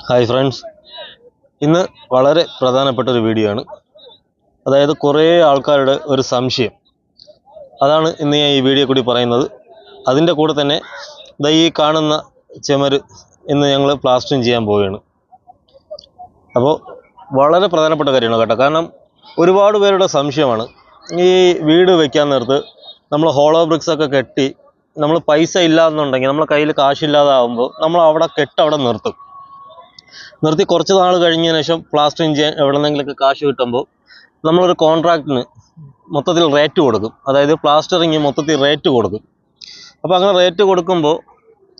Hi friends ഇന്ന് വളരെ പ്രധാനപ്പെട്ട ഒരു വീഡിയോ ആണ്. അതായത് കുറേ ആൾക്കാരുടെ ഒരു സംശയം. അതാണ് ഇന്ന് ഞാൻ ഈ വീഡിയോ കൂടി പറയുന്നത്. അതിന്റെ കൂടെ തന്നെ ദാ ഈ കാണുന്ന ചെമര് ഇന്ന് ഞങ്ങൾ പ്ലാസ്റ്ററിങ് ചെയ്യാൻ പോവുകയാണ്. അപ്പോൾ വളരെ പ്രധാനപ്പെട്ട കാര്യമാണ് കേട്ടോ. കാരണം ഒരുപാട് പേരുടെ സംശയമാണ്. ഈ വീട് വെക്കാൻ നേരത്ത് നമ്മൾ ഹോളോ ബ്രിക്സ് ഒക്കെ കെട്ടി നമ്മൾ പൈസ ഇല്ല എന്നുണ്ടെങ്കിൽ നമ്മളെ കയ്യിൽ കാശില്ലാതാവുമ്പോൾ നമ്മൾ അവിടെ കെട്ട് അവിടെ നിർത്തും. നിർത്തി കുറച്ച് നാൾ കഴിഞ്ഞതിന് ശേഷം പ്ലാസ്റ്ററിങ് ചെയ്യാൻ എവിടെന്നെങ്കിലൊക്കെ കാശ് കിട്ടുമ്പോൾ നമ്മളൊരു കോൺട്രാക്റ്റിന് മൊത്തത്തിൽ റേറ്റ് കൊടുക്കും. അതായത് പ്ലാസ്റ്ററിങ് മൊത്തത്തിൽ റേറ്റ് കൊടുക്കും. അപ്പോൾ അങ്ങനെ റേറ്റ് കൊടുക്കുമ്പോൾ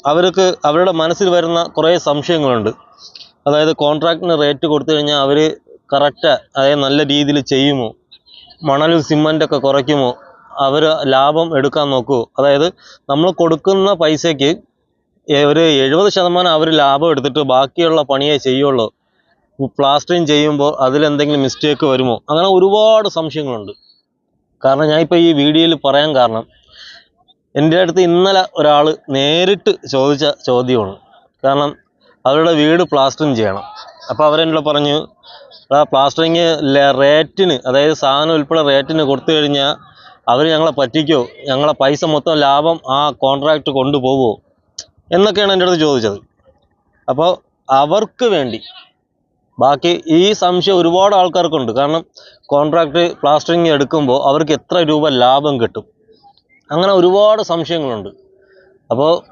അവർക്ക് അവരുടെ മനസ്സിൽ വരുന്ന കുറേ സംശയങ്ങളുണ്ട്. അതായത് കോൺട്രാക്റ്റിന് റേറ്റ് കൊടുത്തു കഴിഞ്ഞാൽ അവർ കറക്റ്റ് അതായത് നല്ല രീതിയിൽ ചെയ്യുമോ? മണലും സിമന്റൊക്കെ കുറയ്ക്കുമോ? അവർ ലാഭം എടുക്കാൻ നോക്കുമോ അതായത് നമ്മൾ കൊടുക്കുന്ന പൈസയ്ക്ക് ഒരു എഴുപത് ശതമാനം അവർ ലാഭം എടുത്തിട്ട് ബാക്കിയുള്ള പണിയേ ചെയ്യുള്ളൂ. പ്ലാസ്റ്ററിങ് ചെയ്യുമ്പോൾ അതിലെന്തെങ്കിലും മിസ്റ്റേക്ക് വരുമോ? അങ്ങനെ ഒരുപാട് സംശയങ്ങളുണ്ട്. കാരണം ഞാൻ ഇപ്പോൾ ഈ വീഡിയോയിൽ പറയാൻ കാരണം എന്റെ അടുത്ത് ഇന്നലെ ഒരാൾ നേരിട്ട് ചോദിച്ച ചോദ്യമാണ്. കാരണം അവരുടെ വീട് പ്ലാസ്റ്ററിങ് ചെയ്യണം. അപ്പോൾ അവരെന്നോട് പറഞ്ഞു ആ പ്ലാസ്റ്ററിങ് റേറ്റിന് അതായത് സാധനം ഉൾപ്പെടെ റേറ്റിന് കൊടുത്തു കഴിഞ്ഞാൽ അവർ ഞങ്ങളെ പറ്റിക്കോ? ഞങ്ങളെ പൈസ മൊത്തം ലാഭം ആ കോൺട്രാക്ട് കൊണ്ടുപോകുമോ എന്നൊക്കെയാണ് എന്റെ അടുത്ത് ചോദിച്ചത്. അപ്പോൾ അവർക്ക് വേണ്ടി ബാക്കി ഈ സംശയം ഒരുപാട് ആൾക്കാർക്കുണ്ട്. കാരണം കോൺട്രാക്ട് പ്ലാസ്റ്ററിങ് എടുക്കുമ്പോൾ അവർക്ക് എത്ര രൂപ ലാഭം കിട്ടും? അങ്ങനെ ഒരുപാട് സംശയങ്ങളുണ്ട്. അപ്പോൾ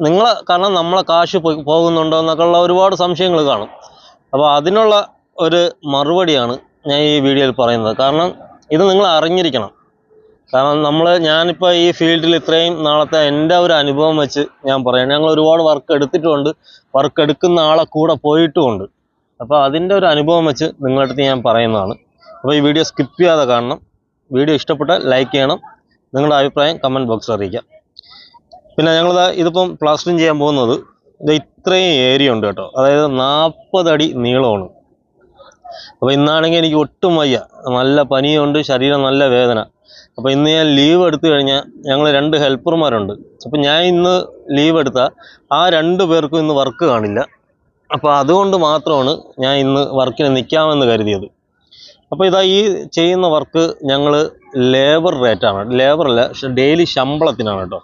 നിങ്ങളെ കാരണം നമ്മളെ കാശ് പോകുന്നുണ്ടോ എന്നൊക്കെ ഉള്ള ഒരുപാട് സംശയങ്ങൾ കാണും. അപ്പോൾ അതിനുള്ള ഒരു മറുപടിയാണ് ഞാൻ ഈ വീഡിയോയിൽ പറയുന്നത്. കാരണം ഇത് നിങ്ങൾ അറിഞ്ഞിരിക്കണം. കാരണം നമ്മൾ ഞാനിപ്പോൾ ഈ ഫീൽഡിൽ ഇത്രയും നാളത്തെ എന്റെ ഒരു അനുഭവം വെച്ച് ഞാൻ പറയാം ഞങ്ങൾ ഒരുപാട് വർക്ക് എടുത്തിട്ടുണ്ട്. വർക്ക് എടുക്കുന്ന ആളെ കൂടെ പോയിട്ടുമുണ്ട്. അപ്പോൾ അതിന്റെ ഒരു അനുഭവം വെച്ച് നിങ്ങളുടെ അടുത്ത് ഞാൻ പറയുന്നതാണ്. അപ്പോൾ ഈ വീഡിയോ സ്കിപ്പ് ചെയ്യാതെ കാണണം. വീഡിയോ ഇഷ്ടപ്പെട്ടാൽ ലൈക്ക് ചെയ്യണം. നിങ്ങളുടെ അഭിപ്രായം കമന്റ് ബോക്സിൽ അറിയിക്കാം. പിന്നെ ഞങ്ങളിത് ഇതിപ്പം പ്ലാസ്റ്ററിങ് ചെയ്യാൻ പോകുന്നത്. ഇത് ഇത്രയും ഏരിയ ഉണ്ട് കേട്ടോ. അതായത് നാൽപ്പത് അടി നീളമാണ്. അപ്പോൾ ഇന്നാണെങ്കിൽ എനിക്ക് ഒട്ടും വയ്യ. നല്ല പനിയുണ്ട് ശരീരം നല്ല വേദന. അപ്പോൾ ഇന്ന് ഞാൻ ലീവ് എടുത്തു കഴിഞ്ഞാൽ ഞങ്ങൾ രണ്ട് ഹെൽപ്പർമാരുണ്ട് അപ്പോൾ ഞാൻ ഇന്ന് ലീവ് എടുത്താൽ ആ രണ്ട് പേർക്കും ഇന്ന് വർക്ക് കാണില്ല. അപ്പോൾ അതുകൊണ്ട് മാത്രമാണ് ഞാൻ ഇന്ന് വർക്കിന് നിൽക്കാമെന്ന് കരുതിയത്. അപ്പോൾ ഇതാ ഈ ചെയ്യുന്ന വർക്ക് ഞങ്ങൾ ലേബർ റേറ്റാണ് ലേബറല്ല ഡെയിലി ശമ്പളത്തിനാണ് കേട്ടോ.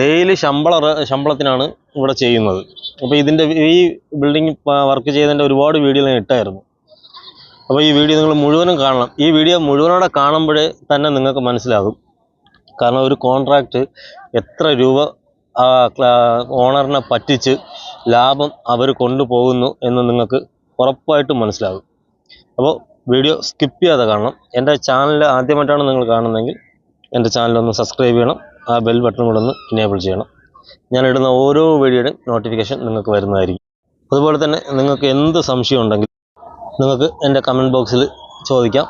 ഡെയിലി ശമ്പള ശമ്പളത്തിനാണ് ഇവിടെ ചെയ്യുന്നത്. അപ്പോൾ ഇതിന്റെ ഈ ബിൽഡിംഗ് വർക്ക് ചെയ്തതിന്റെ ഒരുപാട് വീഡിയോ ഞാൻ ഇട്ടായിരുന്നു. അപ്പോൾ ഈ വീഡിയോ നിങ്ങൾ മുഴുവനും കാണണം. ഈ വീഡിയോ മുഴുവനോടെ കാണുമ്പോഴേ തന്നെ നിങ്ങൾക്ക് മനസ്സിലാകും. കാരണം ഒരു കോൺട്രാക്റ്റ് എത്ര രൂപ ഓണറിനെ പറ്റിച്ച് ലാഭം അവർ കൊണ്ടുപോകുന്നു എന്ന് നിങ്ങൾക്ക് ഉറപ്പായിട്ടും മനസ്സിലാകും. അപ്പോൾ വീഡിയോ സ്കിപ്പ് ചെയ്യാതെ കാണണം. എന്റെ ചാനൽ ആദ്യമായിട്ടാണ് നിങ്ങൾ കാണുന്നതെങ്കിൽ എന്റെ ചാനലൊന്ന് സബ്സ്ക്രൈബ് ചെയ്യണം. ആ ബെൽ ബട്ടൺ കൂടെ ഒന്ന് ഇനേബിൾ ചെയ്യണം. ഞാനിടുന്ന ഓരോ വീഡിയോയുടെയും നോട്ടിഫിക്കേഷൻ നിങ്ങൾക്ക് വരുന്നതായിരിക്കും. അതുപോലെ തന്നെ നിങ്ങൾക്ക് എന്ത് സംശയം ഉണ്ടെങ്കിൽ നിങ്ങൾക്ക് എന്റെ കമന്റ് ബോക്സിൽ ചോദിക്കാം.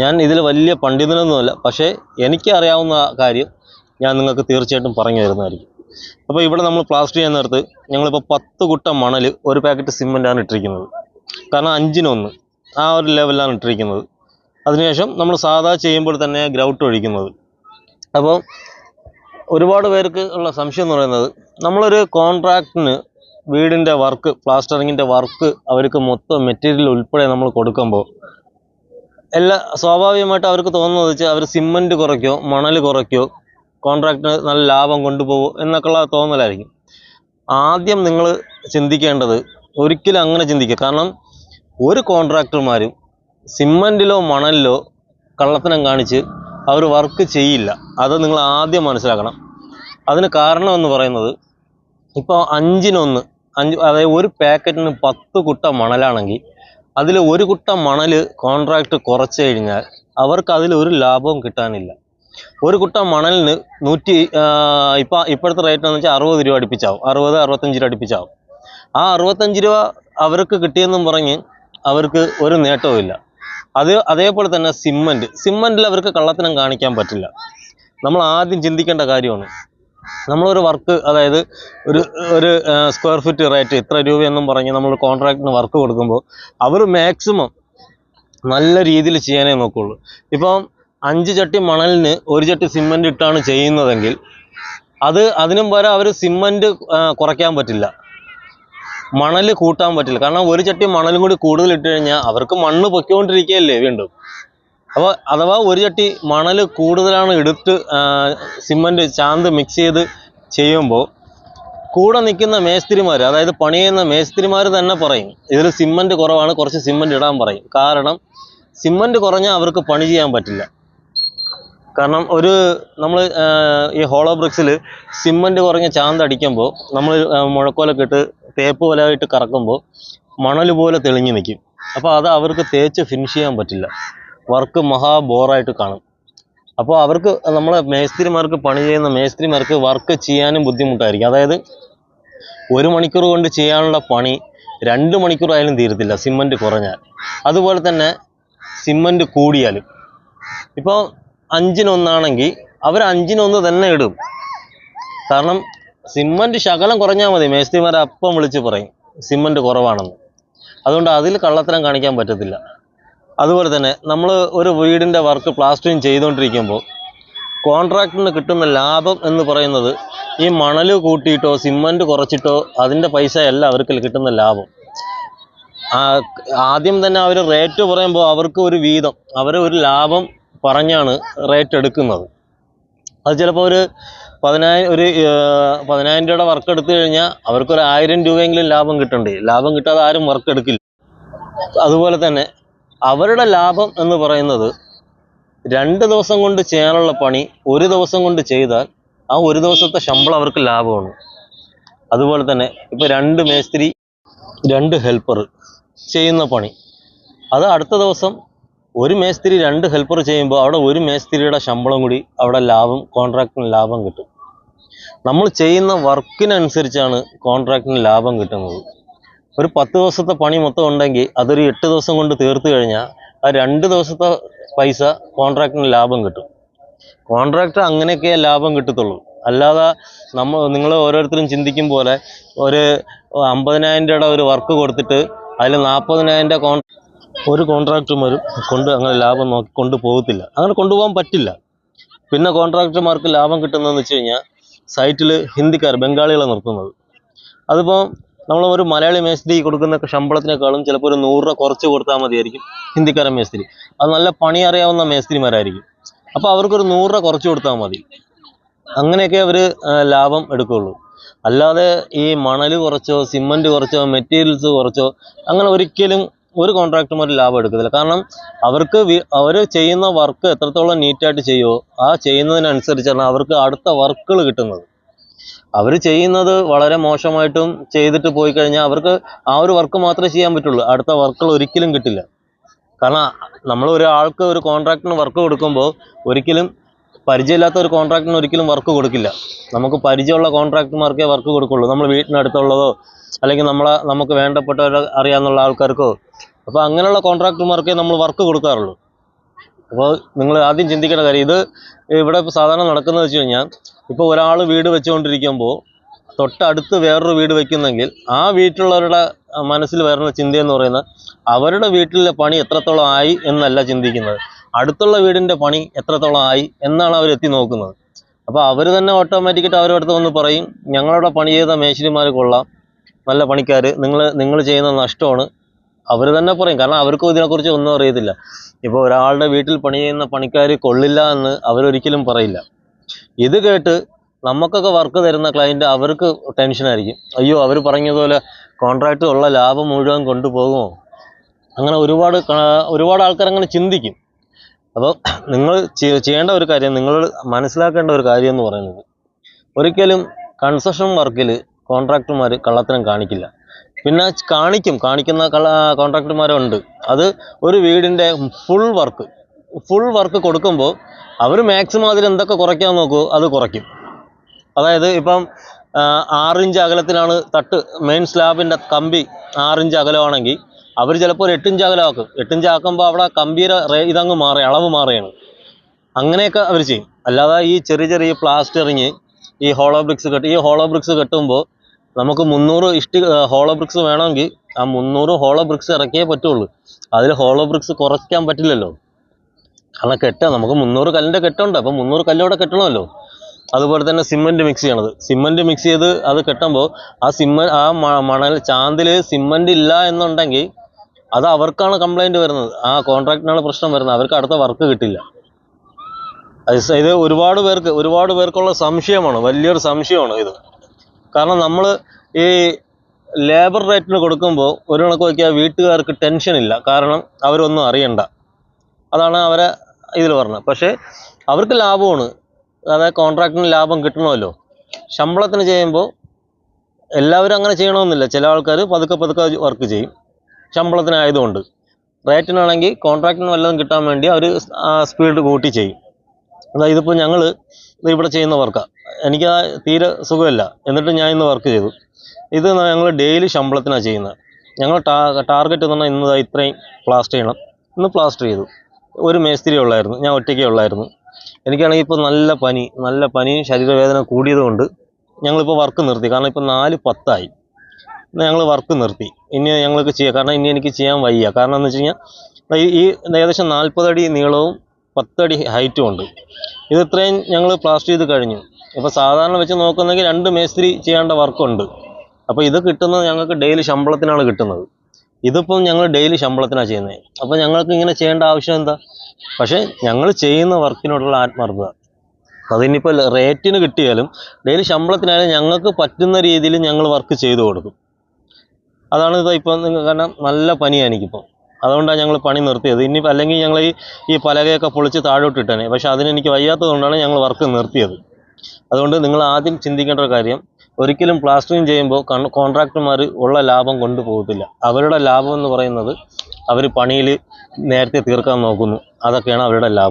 ഞാൻ ഇതിൽ വലിയ പണ്ഡിതനൊന്നുമല്ല പക്ഷേ എനിക്ക് അറിയാവുന്ന കാര്യം ഞാൻ നിങ്ങൾക്ക് തീർച്ചയായിട്ടും പറഞ്ഞു തരുന്നതായിരിക്കും. അപ്പോൾ ഇവിടെ നമ്മൾ പ്ലാസ്റ്റർ ചെയ്യാൻ നേരത്ത് ഞങ്ങളിപ്പോൾ പത്ത് കുട്ട മണൽ ഒരു പാക്കറ്റ് സിമെന്റാണ് ഇട്ടിരിക്കുന്നത്. കാരണം അഞ്ചിനൊന്ന് ആ ഒരു ലെവലിലാണ് ഇട്ടിരിക്കുന്നത്. അതിനുശേഷം നമ്മൾ സാധാ ചെയ്യുമ്പോൾ തന്നെ ഗ്രൗട്ട് ഒഴിക്കുന്നത്. അപ്പോൾ ഒരുപാട് പേർക്ക് ഉള്ള സംശയം എന്ന് പറയുന്നത് നമ്മളൊരു കോൺട്രാക്റ്റിന് വീടിന്റെ വർക്ക് പ്ലാസ്റ്ററിങ്ങിന്റെ വർക്ക് അവർക്ക് മൊത്തം മെറ്റീരിയൽ ഉൾപ്പെടെ നമ്മൾ കൊടുക്കുമ്പോൾ എല്ലാ സ്വാഭാവികമായിട്ട് അവർക്ക് തോന്നുന്നത് വെച്ചാൽ അവർ സിമന്റ് കുറയ്ക്കോ മണൽ കുറയ്ക്കോ കോൺട്രാക്റ്റിന് നല്ല ലാഭം കൊണ്ടുപോകുമോ എന്നൊക്കെയുള്ള തോന്നലായിരിക്കും. ആദ്യം നിങ്ങൾ ചിന്തിക്കേണ്ടത് ഒരിക്കലും അങ്ങനെ ചിന്തിക്കുക. കാരണം ഒരു കോൺട്രാക്ടർമാരും സിമന്റിലോ മണലിലോ കള്ളത്തനം കാണിച്ച് അവർ വർക്ക് ചെയ്യില്ല. അത് നിങ്ങൾ ആദ്യം മനസ്സിലാക്കണം. അതിന് കാരണം എന്ന് പറയുന്നത് ഇപ്പോൾ അഞ്ചിനൊന്ന് അഞ്ച് അതായത് ഒരു പാക്കറ്റിന് പത്ത് കുട്ട മണലാണെങ്കിൽ അതിൽ ഒരു കുട്ട മണൽ കോൺട്രാക്ട് കുറച്ച് കഴിഞ്ഞാൽ അവർക്ക് അതിൽ ഒരു ലാഭവും കിട്ടാനില്ല. ഒരു കുട്ട മണലിന് നൂറ്റി ഇപ്പം ഇപ്പോഴത്തെ റേറ്റ് എന്ന് വെച്ചാൽ അറുപത് രൂപ അടുപ്പിച്ചാവും. അറുപത് അറുപത്തഞ്ച് രൂപ അടുപ്പിച്ചാവും. ആ അറുപത്തഞ്ച് രൂപ അവർക്ക് കിട്ടിയെന്നും പറഞ്ഞ് അവർക്ക് ഒരു നേട്ടവും ഇല്ല അത് അതേപോലെ തന്നെ സിമ്മന്റ് സിമ്മന്റിൽ അവർക്ക് കള്ളത്തനം കാണിക്കാൻ പറ്റില്ല. നമ്മൾ ആദ്യം ചിന്തിക്കേണ്ട കാര്യമാണ്. നമ്മളൊരു വർക്ക് അതായത് ഒരു ഒരു സ്ക്വയർ ഫീറ്റ് റേറ്റ് ഇത്ര രൂപയെന്നും പറഞ്ഞ് നമ്മൾ കോൺട്രാക്റ്റിന് വർക്ക് കൊടുക്കുമ്പോൾ അവർ മാക്സിമം നല്ല രീതിയിൽ ചെയ്യാനേ നോക്കുള്ളൂ. ഇപ്പം അഞ്ച് ചട്ടി മണലിന് ഒരു ചട്ടി സിമ്മന്റ് ഇട്ടാണ് ചെയ്യുന്നതെങ്കിൽ അത് അതിനും വരെ അവർ സിമ്മന്റ് കുറയ്ക്കാൻ പറ്റില്ല. മണൽ കൂട്ടാൻ പറ്റില്ല. കാരണം ഒരു ചട്ടി മണലും കൂടി കൂടുതൽ ഇട്ട് കഴിഞ്ഞാൽ അവർക്ക് മണ്ണ് പൊക്കിക്കൊണ്ടിരിക്കുകയല്ലേ വീണ്ടും. അപ്പോൾ അഥവാ ഒരു ചട്ടി മണൽ കൂടുതലാണ് എടുത്ത് സിമന്റ് ചാന്ത് മിക്സ് ചെയ്ത് ചെയ്യുമ്പോൾ കൂടെ നിൽക്കുന്ന മേസ്തിരിമാർ അതായത് പണി ചെയ്യുന്ന മേസ്തിരിമാർ തന്നെ പറയും ഇതിൽ സിമന്റ് കുറവാണ് കുറച്ച് സിമന്റ് ഇടാൻ പറയും. കാരണം സിമന്റ് കുറഞ്ഞാൽ അവർക്ക് പണി ചെയ്യാൻ പറ്റില്ല. കാരണം ഒരു നമ്മൾ ഈ ഹോളോ ബ്രിക്സിൽ സിമന്റ് കുറഞ്ഞ ചാന്ത് അടിക്കുമ്പോൾ നമ്മൾ മുഴക്കോലൊക്കെ ഇട്ട് തേപ്പ് പോലെയായിട്ട് കറക്കുമ്പോൾ മണൽ പോലെ തെളിഞ്ഞു നിൽക്കും അപ്പോൾ അത് അവർക്ക് തേച്ച് ഫിനിഷ് ചെയ്യാൻ പറ്റില്ല. വർക്ക് മഹാ ബോറായിട്ട് കാണും. അപ്പോൾ അവർക്ക് നമ്മളെ മേസ്ത്രിമാർക്ക് പണി ചെയ്യുന്ന മേസ്ത്രിമാർക്ക് വർക്ക് ചെയ്യാനും ബുദ്ധിമുട്ടായിരിക്കും. അതായത് ഒരു മണിക്കൂർ കൊണ്ട് ചെയ്യാനുള്ള പണി രണ്ട് മണിക്കൂറായാലും തീരത്തില്ല സിമന്റ് കുറഞ്ഞാൽ. അതുപോലെ തന്നെ സിമന്റ് കൂടിയാലും. ഇപ്പോൾ അഞ്ചിനൊന്നാണെങ്കിൽ അവർ അഞ്ചിനൊന്ന് തന്നെ ഇടും. കാരണം സിമന്റ് ശകലം കുറഞ്ഞാൽ മതി. മേസ്തിമാർ അപ്പം വിളിച്ച് പറയും സിമന്റ് കുറവാണെന്ന്. അതുകൊണ്ട് അതിൽ കള്ളത്തരം കാണിക്കാൻ പറ്റത്തില്ല. അതുപോലെ തന്നെ നമ്മൾ ഒരു വീടിന്റെ വർക്ക് പ്ലാസ്റ്ററിങ് ചെയ്തുകൊണ്ടിരിക്കുമ്പോൾ കോൺട്രാക്ടറിന് കിട്ടുന്ന ലാഭം എന്ന് പറയുന്നത് ഈ മണൽ കൂട്ടിയിട്ടോ സിമന്റ് കുറച്ചിട്ടോ അതിന്റെ പൈസ അല്ല അവർക്ക് കിട്ടുന്ന ലാഭം. ആദ്യം തന്നെ അവർ റേറ്റ് പറയുമ്പോൾ അവർക്ക് ഒരു വീതം അവർ ഒരു ലാഭം പറഞ്ഞാണ് റേറ്റ് എടുക്കുന്നത്. അത് ചിലപ്പോൾ ഒരു പതിനായിരം ഒരു പതിനായിരം രൂപയുടെ വർക്ക് എടുത്തു കഴിഞ്ഞാൽ അവർക്കൊരു ആയിരം രൂപയെങ്കിലും ലാഭം കിട്ടണ്ടേ? ലാഭം കിട്ടാതെ ആരും വർക്ക് എടുക്കില്ല. അതുപോലെ തന്നെ അവരുടെ ലാഭം എന്ന് പറയുന്നത് രണ്ട് ദിവസം കൊണ്ട് ചെയ്യാനുള്ള പണി ഒരു ദിവസം കൊണ്ട് ചെയ്താൽ ആ ഒരു ദിവസത്തെ ശമ്പളം അവർക്ക് ലാഭമാണ്. അതുപോലെ തന്നെ ഇപ്പോൾ രണ്ട് മേസ്ത്രി രണ്ട് ഹെൽപ്പർ ചെയ്യുന്ന പണി. അത് അടുത്ത ദിവസം ഒരു മേസ്തിരി രണ്ട് ഹെൽപ്പർ ചെയ്യുമ്പോൾ അവിടെ ഒരു മേസ്തിരിയുടെ ശമ്പളം കൂടി അവിടെ ലാഭം കോൺട്രാക്ടിന് ലാഭം കിട്ടും. നമ്മൾ ചെയ്യുന്ന വർക്കിനനുസരിച്ചാണ് കോൺട്രാക്ടിന് ലാഭം കിട്ടുന്നത്. ഒരു പത്ത് ദിവസത്തെ പണി മൊത്തം ഉണ്ടെങ്കിൽ അതൊരു എട്ട് ദിവസം കൊണ്ട് തീർത്തു കഴിഞ്ഞാൽ ആ രണ്ട് ദിവസത്തെ പൈസ കോൺട്രാക്ടിന് ലാഭം കിട്ടും. കോൺട്രാക്ടർ അങ്ങനെയൊക്കെ ലാഭം കിട്ടത്തുള്ളൂ. അല്ലാതെ നമ്മൾ നിങ്ങൾ ഓരോരുത്തരും ചിന്തിക്കും പോലെ ഒരു അമ്പതിനായിരം രൂപയുടെ ഒരു വർക്ക് കൊടുത്തിട്ട് അതിൽ നാൽപ്പതിനായിരം രൂപ കോൺ ഒരു കോൺട്രാക്ടർമാരും കൊണ്ട് അങ്ങനെ ലാഭം നോക്കി കൊണ്ടുപോകത്തില്ല അങ്ങനെ കൊണ്ടുപോകാൻ പറ്റില്ല. പിന്നെ കോൺട്രാക്ടർമാർക്ക് ലാഭം കിട്ടുന്നതെന്ന് വെച്ച് കഴിഞ്ഞാൽ സൈറ്റിൽ ഹിന്ദിക്കാർ ബംഗാളികളെ നിർത്തുന്നത്. അതിപ്പോൾ നമ്മൾ ഒരു മലയാളി മേസ്ത്രി കൊടുക്കുന്ന ശമ്പളത്തിനേക്കാളും ചിലപ്പോൾ ഒരു നൂറ് രൂപ കുറച്ച് കൊടുത്താൽ മതിയായിരിക്കും ഹിന്ദിക്കാരൻ മേസ്ത്രി. അത് നല്ല പണി അറിയാവുന്ന മേസ്ത്രിമാരായിരിക്കും. അപ്പോൾ അവർക്കൊരു നൂറ് രൂപ കുറച്ച് കൊടുത്താൽ മതി. അങ്ങനെയൊക്കെ അവർ ലാഭം എടുക്കുകയുള്ളൂ അല്ലാതെ ഈ മണൽ കുറച്ചോ സിമന്റ് കുറച്ചോ മെറ്റീരിയൽസ് കുറച്ചോ അങ്ങനെ ഒരിക്കലും ഒരു കോൺട്രാക്ടർമാർ ലാഭം എടുക്കത്തില്ല. കാരണം അവർക്ക് അവർ ചെയ്യുന്ന വർക്ക് എത്രത്തോളം നീറ്റായിട്ട് ചെയ്യുമോ ആ ചെയ്യുന്നതിനനുസരിച്ചാണ് അവർക്ക് അടുത്ത വർക്കുകൾ കിട്ടുന്നത്. അവർ ചെയ്യുന്നത് വളരെ മോശമായിട്ടും ചെയ്തിട്ട് പോയി കഴിഞ്ഞാൽ അവർക്ക് ആ ഒരു വർക്ക് മാത്രമേ ചെയ്യാൻ പറ്റുള്ളൂ. അടുത്ത വർക്കുകൾ ഒരിക്കലും കിട്ടില്ല. കാരണം നമ്മൾ ഒരാൾക്ക് ഒരു കോൺട്രാക്ടിന് വർക്ക് കൊടുക്കുമ്പോൾ ഒരിക്കലും പരിചയമില്ലാത്ത ഒരു കോൺട്രാക്ടിന് ഒരിക്കലും വർക്ക് കൊടുക്കില്ല. നമുക്ക് പരിചയമുള്ള കോൺട്രാക്ടർമാർക്കേ വർക്ക് കൊടുക്കുള്ളൂ. നമ്മൾ വീട്ടിനടുത്തുള്ളതോ അല്ലെങ്കിൽ നമ്മളെ നമുക്ക് വേണ്ടപ്പെട്ടവരെ അറിയാമെന്നുള്ള ആൾക്കാർക്കോ. അപ്പോൾ അങ്ങനെയുള്ള കോൺട്രാക്ടർമാർക്കേ നമ്മൾ വർക്ക് കൊടുക്കാറുള്ളൂ. അപ്പോൾ നിങ്ങൾ ആദ്യം ചിന്തിക്കേണ്ട കാര്യം ഇത് ഇവിടെ ഇപ്പോൾ സാധാരണ നടക്കുന്നത് വെച്ച് കഴിഞ്ഞാൽ ഇപ്പോൾ ഒരാൾ വീട് വെച്ചുകൊണ്ടിരിക്കുമ്പോൾ തൊട്ടടുത്ത് വേറൊരു വീട് വെക്കുന്നെങ്കിൽ ആ വീട്ടിലുള്ളവരുടെ മനസ്സിൽ വരുന്ന ചിന്തയെന്ന് പറയുന്നത് അവരുടെ വീട്ടിലെ പണി എത്രത്തോളം ആയി എന്നല്ല ചിന്തിക്കുന്നത്. അടുത്തുള്ള വീടിന്റെ പണി എത്രത്തോളം ആയി എന്നാണ് അവർ എത്തി നോക്കുന്നത്. അപ്പോൾ അവർ തന്നെ ഓട്ടോമാറ്റിക്കായിട്ട് അവരുടെ അടുത്ത് വന്ന് പറയും ഞങ്ങളുടെ പണി ചെയ്ത മേശിരിമാർ കൊള്ളാം നല്ല പണിക്കാർ നിങ്ങൾ നിങ്ങൾ ചെയ്യുന്ന നഷ്ടമാണ്. അവർ തന്നെ പറയും. കാരണം അവർക്കും ഇതിനെക്കുറിച്ച് ഒന്നും അറിയത്തില്ല. ഇപ്പോൾ ഒരാളുടെ വീട്ടിൽ പണി ചെയ്യുന്ന പണിക്കാർ കൊള്ളില്ല എന്ന് അവരൊരിക്കലും പറയില്ല. ഇത് കേട്ട് നമുക്കൊക്കെ വർക്ക് തരുന്ന ക്ലയന്റ് അവർക്ക് ടെൻഷനായിരിക്കും അയ്യോ അവർ പറഞ്ഞതുപോലെ കോൺട്രാക്റ്റ് ഉള്ള ലാഭം മുഴുവൻ കൊണ്ടുപോകുമോ? അങ്ങനെ ഒരുപാട് ഒരുപാട് ആൾക്കാർ അങ്ങനെ ചിന്തിക്കും. അപ്പോൾ നിങ്ങൾ ചെയ്- ചെയ്യേണ്ട ഒരു കാര്യം നിങ്ങൾ മനസ്സിലാക്കേണ്ട ഒരു കാര്യം എന്ന് പറയുന്നത് ഒരിക്കലും കൺസ്ട്രക്ഷൻ വർക്കിൽ കോൺട്രാക്ടർമാർ കള്ളത്തരം കാണിക്കില്ല. പിന്നെ കാണിക്കും. കാണിക്കുന്ന കള്ള കോൺട്രാക്ടർമാരുണ്ട്. അത് ഒരു വീടിന്റെ ഫുൾ വർക്ക്. ഫുൾ വർക്ക് കൊടുക്കുമ്പോൾ അവർ മാക്സിമം അതിൽ എന്തൊക്കെ കുറയ്ക്കാൻ നോക്കുമോ അത് കുറയ്ക്കും. അതായത് ഇപ്പം ആറിഞ്ച് അകലത്തിലാണ് തട്ട് മെയിൻ സ്ലാബിന്റെ കമ്പി ആറിഞ്ച് അകലമാണെങ്കിൽ അവർ ചിലപ്പോൾ ഒരു എട്ടിഞ്ച് അകലമാക്കും. എട്ടിഞ്ച് ആക്കുമ്പോൾ അവിടെ കമ്പിയുടെ റേ ഇതങ്ങ് മാറി അളവ് മാറിയാണ് അങ്ങനെയൊക്കെ അവർ ചെയ്യും. അല്ലാതെ ഈ ചെറിയ ചെറിയ പ്ലാസ്റ്ററിങ് ഈ ഹോളോ ബ്രിക്സ് കെട്ടി ഈ ഹോളോ ബ്രിക്സ് കെട്ടുമ്പോൾ നമുക്ക് മുന്നൂറ് ഇഷ്ടി ഹോളോ ബ്രിക്സ് വേണമെങ്കിൽ ആ മുന്നൂറ് ഹോളോ ബ്രിക്സ് ഇറക്കിയേ പറ്റുള്ളൂ. അതിൽ ഹോളോ ബ്രിക്സ് കുറയ്ക്കാൻ പറ്റില്ലല്ലോ. കാരണം കെട്ട നമുക്ക് മുന്നൂറ് കല്ലിന്റെ കെട്ടുണ്ട്. അപ്പം മുന്നൂറ് കല്ലോടെ കെട്ടണമല്ലോ. അതുപോലെ തന്നെ സിമന്റ് മിക്സ് ചെയ്യണത്. സിമന്റ് മിക്സ് ചെയ്ത് അത് കെട്ടുമ്പോൾ ആ സിമ്മ ആ മണൽ ചാന്തിൽ സിമന്റ് ഇല്ല എന്നുണ്ടെങ്കിൽ അത് അവർക്കാണ് കംപ്ലൈന്റ് വരുന്നത്. ആ കോൺട്രാക്ടിനാണ് പ്രശ്നം വരുന്നത്. അവർക്ക് അടുത്ത വർക്ക് കിട്ടില്ല. ഇത് ഒരുപാട് പേർക്ക് ഒരുപാട് പേർക്കുള്ള സംശയമാണ്. വലിയൊരു സംശയമാണ് ഇത്. കാരണം നമ്മൾ ഈ ലേബർ റേറ്റിന് കൊടുക്കുമ്പോൾ ഒരു കണക്ക് നോക്കിയാൽ വീട്ടുകാർക്ക് ടെൻഷൻ ഇല്ല. കാരണം അവരൊന്നും അറിയണ്ട. അതാണ് അവരെ ഇതിൽ പറഞ്ഞത്. പക്ഷേ അവർക്ക് ലാഭമാണ്. അതായത് കോൺട്രാക്ടിന് ലാഭം കിട്ടണമല്ലോ. ശമ്പളത്തിന് ചെയ്യുമ്പോൾ എല്ലാവരും അങ്ങനെ ചെയ്യണമെന്നില്ല. ചില ആൾക്കാർ പതുക്കെ പതുക്കെ വർക്ക് ചെയ്യും. ശമ്പളത്തിനായതുകൊണ്ട് റേറ്റിനാണെങ്കിൽ കോൺട്രാക്ടിന് വല്ലതും കിട്ടാൻ വേണ്ടി അവർ സ്പീഡ് കൂട്ടി ചെയ്യും. അതായത് ഇതിപ്പോൾ ഞങ്ങൾ ഇവിടെ ചെയ്യുന്ന വർക്കാണ് എനിക്ക് ആ തീരെ സുഖമില്ല. എന്നിട്ട് ഞാൻ ഇന്ന് വർക്ക് ചെയ്തു. ഇത് ഞങ്ങൾ ഡെയിലി ശമ്പളത്തിനാണ് ചെയ്യുന്നത്. ഞങ്ങൾ ടാ ടാർഗറ്റ് എന്ന് പറഞ്ഞാൽ ഇന്ന് ഇത്രയും പ്ലാസ്റ്റർ ചെയ്യണം. ഇന്ന് പ്ലാസ്റ്റർ ചെയ്തു. ഒരു മേസ്തിരി ഉള്ളായിരുന്നു. ഞാൻ ഒറ്റയ്ക്കേ ഉള്ളായിരുന്നു. എനിക്കാണെങ്കിൽ ഇപ്പോൾ നല്ല പനി നല്ല പനിയും ശരീരവേദന കൂടിയതുകൊണ്ട് ഞങ്ങളിപ്പോൾ വർക്ക് നിർത്തി. കാരണം ഇപ്പോൾ നാല് പത്തായി. ഞങ്ങൾ വർക്ക് നിർത്തി. ഇനി ഞങ്ങൾക്ക് ചെയ്യാം. കാരണം ഇനി എനിക്ക് ചെയ്യാൻ വയ്യ. കാരണം എന്ന് വെച്ച് കഴിഞ്ഞാൽ ഈ ഏകദേശം നാൽപ്പതടി നീളവും പത്തടി ഹൈറ്റും ഉണ്ട്. ഇത് ഇത്രയും ഞങ്ങൾ പ്ലാസ്റ്റർ ചെയ്ത് കഴിഞ്ഞു. ഇപ്പോൾ സാധാരണ വെച്ച് നോക്കുന്നെങ്കിൽ രണ്ട് മേസ്ത്രി ചെയ്യേണ്ട വർക്കുണ്ട്. അപ്പോൾ ഇത് കിട്ടുന്നത് ഞങ്ങൾക്ക് ഡെയിലി ശമ്പളത്തിനാണ് കിട്ടുന്നത്. ഇതിപ്പം ഞങ്ങൾ ഡെയിലി ശമ്പളത്തിനാണ് ചെയ്യുന്നത് അപ്പോൾ ഞങ്ങൾക്ക് ഇങ്ങനെ ചെയ്യേണ്ട ആവശ്യം എന്താ? പക്ഷേ ഞങ്ങൾ ചെയ്യുന്ന വർക്കിനോടുള്ള ആത്മാർത്ഥത. അതിനിപ്പോൾ റേറ്റിന് കിട്ടിയാലും ഡെയിലി ശമ്പളത്തിനായാലും ഞങ്ങൾക്ക് പറ്റുന്ന രീതിയിൽ ഞങ്ങൾ വർക്ക് ചെയ്തു കൊടുക്കും. അതാണ് ഇത് ഇപ്പം കാരണം നല്ല പനിയാണ് എനിക്കിപ്പോൾ അതുകൊണ്ടാണ് ഞങ്ങൾ പണി നിർത്തിയത്. ഇനി അല്ലെങ്കിൽ ഞങ്ങൾ ഈ ഈ പലകയൊക്കെ പൊളിച്ച് താഴോട്ട് ഇട്ടേനെ. പക്ഷേ അതിനെനിക്ക് വയ്യാത്തതുകൊണ്ടാണ് ഞങ്ങൾ വർക്ക് നിർത്തിയത്. അതുകൊണ്ട് നിങ്ങൾ ആദ്യം ചിന്തിക്കേണ്ട ഒരു കാര്യം ഒരിക്കലും പ്ലാസ്റ്ററിങ് ചെയ്യുമ്പോൾ കോൺട്രാക്ടർമാർ ഉള്ള ലാഭം കൊണ്ടുപോകത്തില്ല അവരുടെ ലാഭം എന്ന് പറയുന്നത് അവർ പണിയിൽ നേരത്തെ തീർക്കാൻ നോക്കുന്നു. അതൊക്കെയാണ് അവരുടെ ലാഭം.